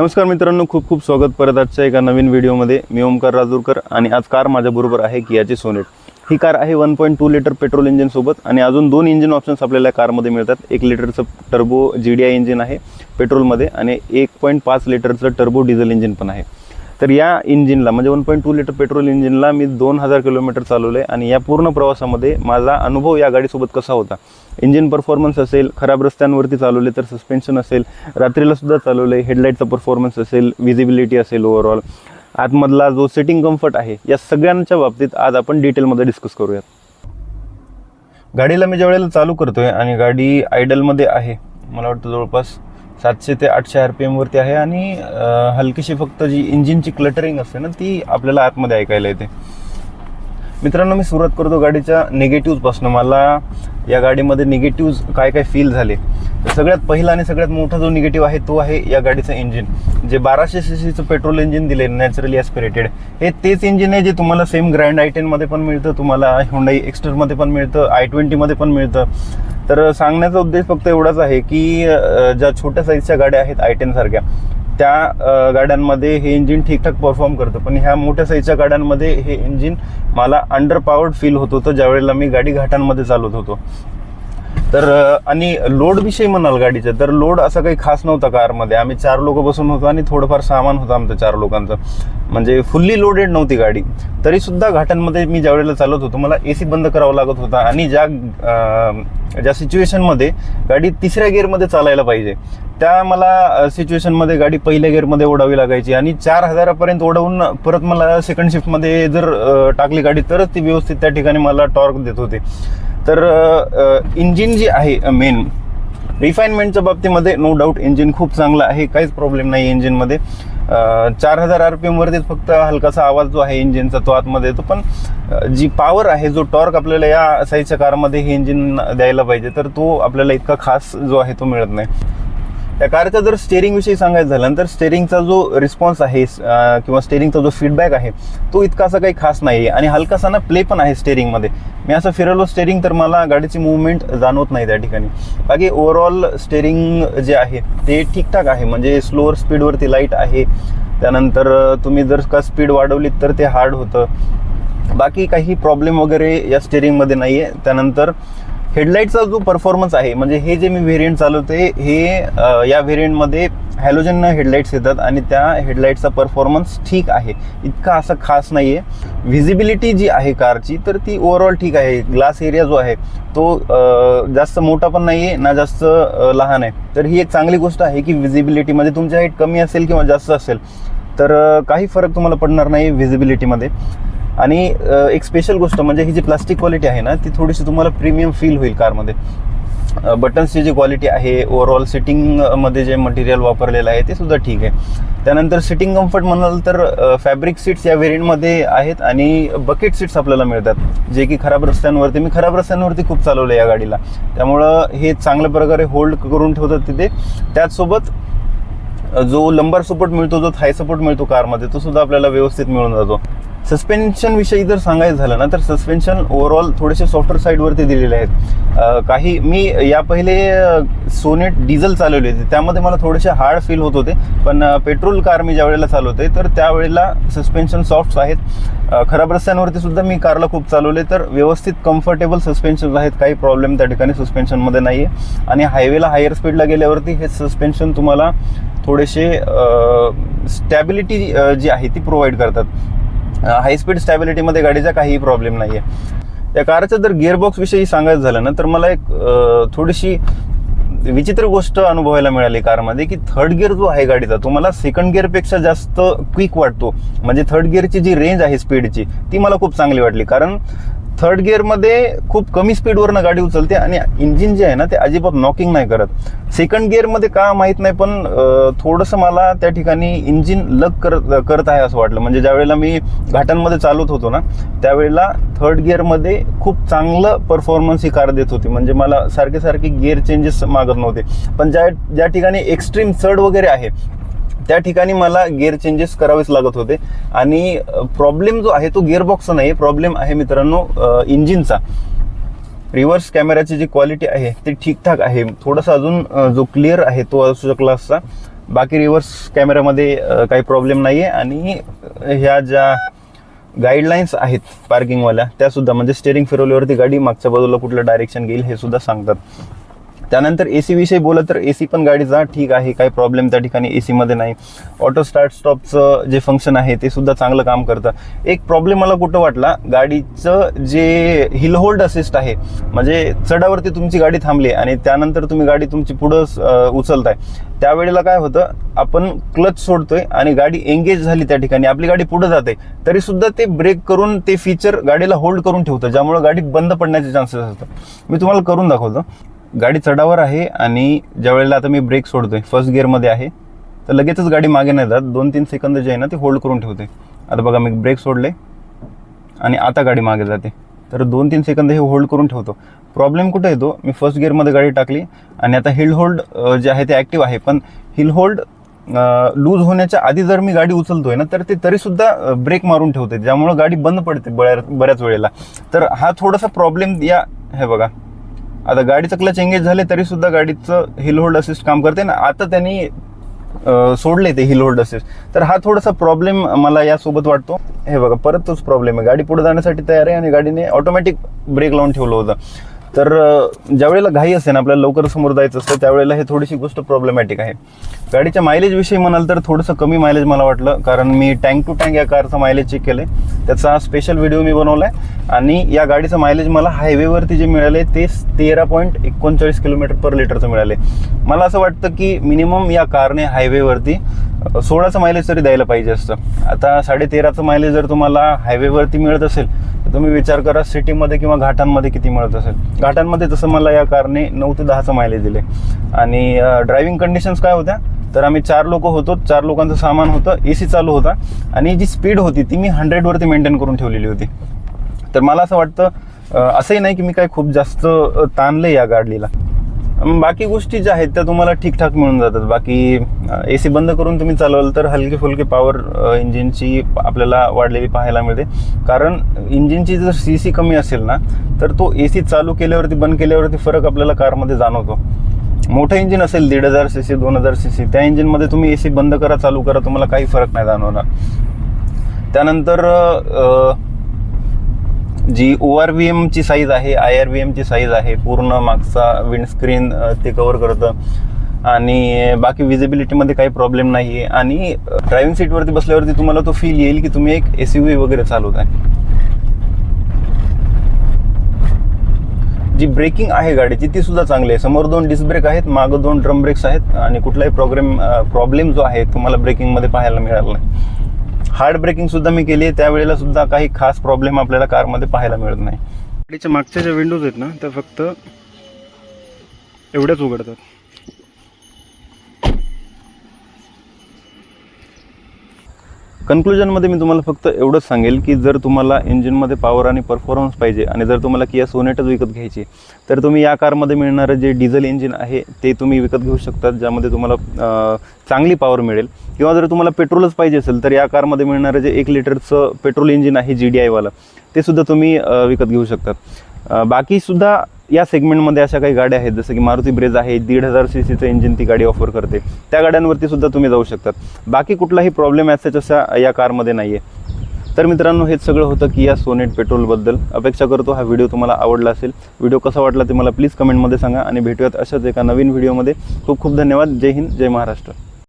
नमस्कार मित्रांनो खूप खूप स्वागत परत आजच्या एका नवीन व्हिडिओमध्ये. मी ओमकार राजूरकर आणि आज कार माझ्याबरोबर आहे कियाची सोनेट. ही कार आहे one point two litre petrol इंजिनसोबत आणि अजून दोन इंजिन ऑप्शन्स आपल्याला या कारमध्ये मिळतात. एक लिटरचं turbo G D I engine आहे पेट्रोलमध्ये आणि एक पॉईंट पाच लिटरचं टर्बो डिझेल इंजिन पण आहे. तर या इंजिनला म्हणजे one point two litre petrol इंजिनला मी दोन हजार किलोमीटर चालवलं आहे आणि या पूर्ण प्रवासामध्ये माझा अनुभव या गाडीसोबत कसा होता? इंजिन परफॉर्मन्स असेल खराब रस्त्यांवरती चालवले तर सस्पेन्शन असेल रात्रीला सुद्धा चालवले हेडलाईटचा परफॉर्मन्स असेल विजिबिलिटी असेल ओव्हरऑल आतमधला जो सेटिंग कम्फर्ट आहे या सगळ्यांच्या बाबतीत आज आपण डिटेलमध्ये डिस्कस करूयात. गाडीला मी ज्या वेळेला चालू करतोय आणि गाडी आयडलमध्ये आहे मला वाटतं जवळपास सातशे ते आठशे आर पी एमवरती आहे आणि हलकीशी फक्त जी इंजिनची क्लटरिंग असते ना ती आपल्याला आतमध्ये ऐकायला येते. मित्रांनो मी सुरुवात करतो गाडीच्या निगेटिव्हपासून मला या गाडीमध्ये निगेटिव्ह काय काय फील झाले? सगळ्यात पहिला आणि सगळ्यात मोठा जो निगेटिव्ह आहे तो आहे या गाडीचं इंजिन जे बाराशे सी सीचं पेट्रोल इंजिन दिले नॅचरली ॲस्पिरेटेड हे तेच इंजिन आहे जे तुम्हाला सेम ग्रँड आय टेनमध्ये पण मिळतं तुम्हाला हुंडाई एक्स्टरमध्ये पण मिळतं आय ट्वेंटीमध्ये पण मिळतं. तर सांगण्याचा उद्देश फक्त एवढाच आहे की ज्या छोट्या साईजच्या गाड्या आहेत आय टेनसारख्या त्या गाड्यांमध्ये हे इंजिन ठीकठाक परफॉर्म करतं. पण ह्या मोठ्या साईजच्या गाड्यांमध्ये हे इंजिन मला अंडर पॉवर्ड फील होत होतं ज्यावेळेला मी गाडी घाटांमध्ये चालवत होतो. तर आणि लोड विषयी म्हणाल गाडीचं तर लोड असा काही खास नव्हता कारमध्ये. आम्ही चार लोक बसून होतो आणि थोडंफार सामान होतं आमचं चार लोकांचं. म्हणजे फुल्ली लोडेड नव्हती गाडी. तरी सुद्धा घाटांमध्ये मी ज्यावेळेला चालत होतो मला ए सी बंद करावा लागत होता. आणि ज्या ज्या सिच्युएशनमध्ये गाडी तिसऱ्या गिअरमध्ये चालायला पाहिजे त्या मला सिच्युएशनमध्ये गाडी पहिल्या गिअरमध्ये ओढावी लागायची. आणि चार हजारापर्यंत ओढवून परत मला सेकंड शिफ्टमध्ये जर टाकली गाडी तरच ती व्यवस्थित त्या ठिकाणी मला टॉर्क देत होते. तर इंजिन जी आहे मेन रिफाईनमेंटच्या बाबतीमध्ये नो डाऊट इंजिन खूप चांगलं आहे काहीच प्रॉब्लेम नाही इंजिनमध्ये चार हजार आर पी एमवरतीच फक्त हलकासा आवाज जो आहे इंजिनचा तो आतमध्ये येतो. पण जी पॉवर आहे जो टॉर्क आपल्याला या साईजच्या कारमध्ये हे इंजिन द्यायला पाहिजे तर तो आपल्याला इतका खास जो आहे तो मिळत नाही. त्या कारचं जर स्टेअरिंग विषयी सांगायचं झालं तर स्टेअरिंगचा जो रिस्पॉन्स आहे किंवा स्टेअरिंगचा जो फीडबॅक आहे तो इतका असा काही खास नाही आहे आणि हलकासा ना प्ले पण आहे स्टेअरिंगमध्ये मी असं फिरवलो स्टेअरिंग तर मला गाडीची मुवमेंट जाणवत नाही त्या ठिकाणी. बाकी ओव्हरऑल स्टेअरिंग जे आहे ते ठीकठाक आहे. म्हणजे स्लोअर स्पीडवरती लाइट आहे. त्यानंतर तुम्ही जर का स्पीड वाढवलीत तर ते हार्ड होतं. बाकी काही प्रॉब्लेम वगैरे या स्टेअरिंगमध्ये नाही आहे त्यानंतर हेडलाईटचा जो परफॉर्मन्स आहे म्हणजे हे जे मी व्हेरियंट चालवते हे या व्हेरियंटमध्ये हॅलोजन हेडलाईट्स येतात आणि त्या हेडलाईटचा परफॉर्मन्स ठीक आहे. इतका असं खास नाही आहे व्हिजिबिलिटी जी आहे कारची तर ती ओव्हरऑल ठीक आहे. ग्लास एरिया जो आहे तो जास्त मोठा पण नाही आहे ना जास्त लहान आहे. तर ही एक चांगली गोष्ट आहे की व्हिजिबिलिटी म्हणजे तुमची हाईट कमी असेल किंवा जास्त असेल तर काही फरक तुम्हाला पडणार नाही व्हिजिबिलिटीमध्ये आणि एक स्पेशल गोष्ट म्हणजे ही जी प्लास्टिक क्वालिटी आहे ना ती थोडीशी तुम्हाला प्रीमियम फील होईल कारमध्ये. बटन्सची जी क्वालिटी आहे ओव्हरऑल सिटिंगमध्ये जे मटेरियल वापरलेलं आहे ते सुद्धा ठीक आहे. त्यानंतर सिटिंग कम्फर्ट म्हणाल तर फॅब्रिक सीट्स या व्हेरियंटमध्ये आहेत आणि बकेट सीट्स आपल्याला मिळतात. जे की खराब रस्त्यांवरती मी खराब रस्त्यांवरती खूप चालवलं या गाडीला. त्यामुळं हे चांगल्या प्रकारे होल्ड करून ठेवतात तिथे. त्याचसोबत जो लंबर सपोर्ट मिळतो जो थाय सपोर्ट मिळतो कारमध्ये तो सुद्धा आपल्याला व्यवस्थित मिळून जातो. सस्पेन्शन विषयी जर सांगायचं झालं ना तर सस्पेन्शन ओव्हरऑल थोडेसे सॉफ्टवेअर साईडवरती दिलेले आहेत. काही मी या पहिले सोनेट डिझेल चालवले होते. त्यामध्ये मला थोडेसे हार्ड फील होत होते. पण पेट्रोल कार मी ज्या वेळेला चालवते तर त्यावेळेला सस्पेन्शन सॉफ्ट्स आहेत. खराब रस्त्यांवरती सुद्धा मी कारला खूप चालवले तर व्यवस्थित कम्फर्टेबल सस्पेन्शन आहेत. काही प्रॉब्लेम त्या ठिकाणी सस्पेन्शनमध्ये नाही आहे आणि हायवेला हायर स्पीडला गेल्यावरती हे सस्पेन्शन तुम्हाला थोडेसे स्टॅबिलिटी जी आहे ती प्रोव्हाइड करतात. हाय स्पीड स्टॅबिलिटीमध्ये गाडीचा काहीही प्रॉब्लेम नाही आहे या कारचं जर गिअरबॉक्सविषयी सांगायचं झालं ना तर मला एक थोडीशी विचित्र गोष्ट अनुभवायला मिळाली कारमध्ये की थर्ड गिअर जो आहे गाडीचा तो मला सेकंड गिअरपेक्षा जास्त क्विक वाटतो. म्हणजे थर्ड गिअरची जी रेंज आहे स्पीडची ती मला खूप चांगली वाटली. कारण थर्ड गिअरमध्ये खूप कमी स्पीडवरनं गाडी उचलते आणि इंजिन जे आहे ना ते अजिबात नॉकिंग नाही करत. सेकंड गिअरमध्ये का माहीत नाही पण थोडंसं मला त्या ठिकाणी इंजिन लग करत करत आहे असं वाटलं. म्हणजे ज्यावेळेला मी घाटांमध्ये चालवत होतो ना त्यावेळेला थर्ड गिअरमध्ये खूप चांगलं परफॉर्मन्स ही कार देत होती. म्हणजे मला सारखे सारखे गिअर चेंजेस मागत नव्हते. पण ज्या ज्या ठिकाणी एक्स्ट्रीम चढ वगैरे आहे त्या ठिकाणी मला गिअर चेंजेस करावेच लागत होते. आणि प्रॉब्लेम जो आहे तो गिअरबॉक्सचा नाही प्रॉब्लेम आहे मित्रांनो इंजिनचा रिव्हर्स कॅमेराची जी क्वालिटी आहे ती ठीकठाक आहे. थोडासा अजून जो क्लिअर आहे तो असू शकला असता बाकी रिव्हर्स कॅमेऱ्यामध्ये काही प्रॉब्लेम नाही आहे आणि ह्या ज्या गाईडलाईन्स आहेत पार्किंगवाल्या त्यासुद्धा म्हणजे स्टेअरिंग फिरवल्यावरती गाडी मागच्या बाजूला कुठलं डायरेक्शन घेईल हे सुद्धा सांगतात. त्यानंतर ए सी विषयी बोलत तर ए सी पण गाडीचा ठीक आहे काही प्रॉब्लेम त्या ठिकाणी ए सीमध्ये नाही. ऑटो स्टार्ट स्टॉपचं जे फंक्शन आहे ते सुद्धा चांगलं काम करतं. एक प्रॉब्लेम मला कुठं वाटला गाडीचं जे हिल होल्ड असिस्ट आहे म्हणजे चढावरती तुमची गाडी थांबली आणि त्यानंतर तुम्ही गाडी तुमची पुढं उचलताय. त्यावेळेला काय होतं आपण क्लच सोडतोय आणि गाडी एंगेज झाली त्या ठिकाणी. आपली गाडी पुढे जाते. तरी सुद्धा ते ब्रेक करून ते फीचर गाडीला होल्ड करून ठेवतं ज्यामुळे गाडी बंद पडण्याचे चान्सेस असतात. मी तुम्हाला करून दाखवतो. गाडी चढावर आहे आणि ज्या वेळेला आता मी ब्रेक सोडतोय फर्स्ट गिअरमध्ये आहे तर लगेचच गाडी मागे नाही जात. दोन तीन सेकंद जे आहे ना ते होल्ड करून ठेवते आता बघा मी ब्रेक सोडले आणि आता गाडी मागे जाते. तर दोन तीन सेकंद हे होल्ड करून ठेवतो. प्रॉब्लेम कुठे येतो? मी फर्स्ट गिअरमध्ये गाडी टाकली आणि आता हिल होल्ड जे आहे ते ॲक्टिव्ह आहे. पण हिल होल्ड लूज होण्याच्या आधी जर मी गाडी उचलतोय ना तर ते तरीसुद्धा ब्रेक मारून ठेवते ज्यामुळं गाडी बंद पडते बऱ्या बऱ्याच वेळेला. तर हा थोडासा प्रॉब्लेम या हे बघा. आता गाडीचं क्लच एंगेज झाले तरी सुद्धा गाडीचं हिल होल्ड असिस्ट काम करते ना. आता त्यांनी सोडले ते हिल होल्ड असिस्ट तर हा थोडासा प्रॉब्लेम मला यासोबत वाटतो. हे बघा परत तोच प्रॉब्लेम आहे. गाडी पुढे जाण्यासाठी तयार आहे आणि गाडीने ऑटोमॅटिक ब्रेक लावून ठेवलं होतं. तर ज्यावेळेला घाई असते ना आपल्याला लवकर समोर जायचं असतं त्यावेळेला हे थोडीशी गोष्ट प्रॉब्लेमॅटिक आहे. गाडीच्या मायलेजविषयी म्हणाल तर थोडंसं कमी मायलेज मला वाटलं कारण मी टँक टू टँक या कारचं मायलेज चेक केलं त्याचा स्पेशल व्हिडिओ मी बनवला आहे आणि या गाडीचं मायलेज मला हायवेवरती जे मिळाले ते तेरा पॉईंट एकोणचाळीस किलोमीटर पर लिटरचं मिळाले मला असं वाटतं की मिनिमम या कारने हायवेवरती सोळाचं मायलेज तरी द्यायला पाहिजे असतं. आता साडेतेराचं मायलेज जर तुम्हाला हायवेवरती मिळत असेल तर तुम्ही विचार करा सिटीमध्ये किंवा घाटांमध्ये किती मिळत असेल. घाटांमध्ये जसं मला या कारने नऊ ते दहाचं मायलेज दिले. आणि ड्रायव्हिंग कंडिशन्स काय होत्या? तर आम्ही चार लोक होतो चार लोकांचं सामान होतं ए सी चालू होता. आणि जी स्पीड होती ती मी हंड्रेडवरती मेंटेन करून ठेवलेली होती. तर मला असं वाटतं असंही नाही की मी काय खूप जास्त ताणलं ताणले या गाडीला. बाकी गोष्टी ज्या आहेत त्या तुम्हाला ठीकठाक मिळून जातात. बाकी ए सी बंद करून तुम्ही चालवाल तर हलके फुलके पॉवर इंजिनची आपल्याला वाढलेली पाहायला मिळते. कारण इंजिनची जर सी सी कमी असेल ना तर तो ए सी चालू केल्यावरती बंद केल्यावरती फरक आपल्याला कारमध्ये जाणवतो. मोठं इंजिन असेल दीड हजार सी सी दोन हजार सी सी त्या इंजिनमध्ये तुम्ही ए सी बंद करा चालू करा तुम्हाला काही फरक नाही जाणवणार. त्यानंतर जी ओ आर व्ही एमची साईज आहे आय आर व्ही एमची साईज आहे पूर्ण मागचा विंडस्क्रीन ते कवर करतं. आणि बाकी विजिबिलिटीमध्ये काही प्रॉब्लेम नाही आहे आणि ड्रायव्हिंग सीटवरती बसल्यावरती तुम्हाला तो फील येईल की तुम्ही एक एस यू व्ही वगैरे चालवत आहे. जी ब्रेकिंग आहे गाडीची ती सुद्धा चांगली आहे. समोर दोन डिस्क ब्रेक आहेत मागं दोन ड्रम ब्रेक्स आहेत आणि कुठलाही प्रॉब्लेम प्रॉब्लेम जो आहे तुम्हाला ब्रेकिंगमध्ये पाहायला मिळाला नाही. हार्ड ब्रेकिंग सुद्धा मी केली आहे. त्यावेळेला सुद्धा काही खास प्रॉब्लेम आपल्याला कारमध्ये पाहायला मिळत नाही. गाडीच्या मागच्या ज्या विंडोज आहेत ना त्या फक्त एवढ्याच उघडतात. कन्क्लुजनमध्ये मी तुम्हाला फक्त एवढंच सांगेल की जर तुम्हाला इंजिनमध्ये पॉवर आणि परफॉर्मन्स पाहिजे आणि जर तुम्हाला किया सोनेटच विकत घ्यायची तर तुम्ही या कारमध्ये मिळणारं जे डिझेल इंजिन आहे ते तुम्ही विकत घेऊ शकतात ज्यामध्ये तुम्हाला चांगली पॉवर मिळेल. किंवा जर तुम्हाला पेट्रोलच पाहिजे असेल तर या कारमध्ये मिळणारं जे एक लिटरचं पेट्रोल इंजिन आहे जी डी आयवालं ते सुद्धा तुम्ही विकत घेऊ शकतात. बाकीसुद्धा या सेगमेंटमध्ये अशा काही गाड्या आहेत जसं की मारुती ब्रेज आहे दीड हजार सी सीचं इंजिन ती गाडी ऑफर करते. त्या गाड्यांवरती सुद्धा तुम्ही जाऊ शकतात. बाकी कुठलाही प्रॉब्लेम ॲसेच असा या कारमध्ये नाही आहे तर मित्रांनो हेच सगळं होतं की या सोनेट पेट्रोलबद्दल अपेक्षा करतो हा व्हिडिओ तुम्हाला आवडला असेल. व्हिडिओ कसा वाटला ते मला प्लीज कमेंटमध्ये सांगा आणि भेटूयात अशाच एका नवीन व्हिडिओमध्ये खूप खूप धन्यवाद. जय हिंद जय महाराष्ट्र.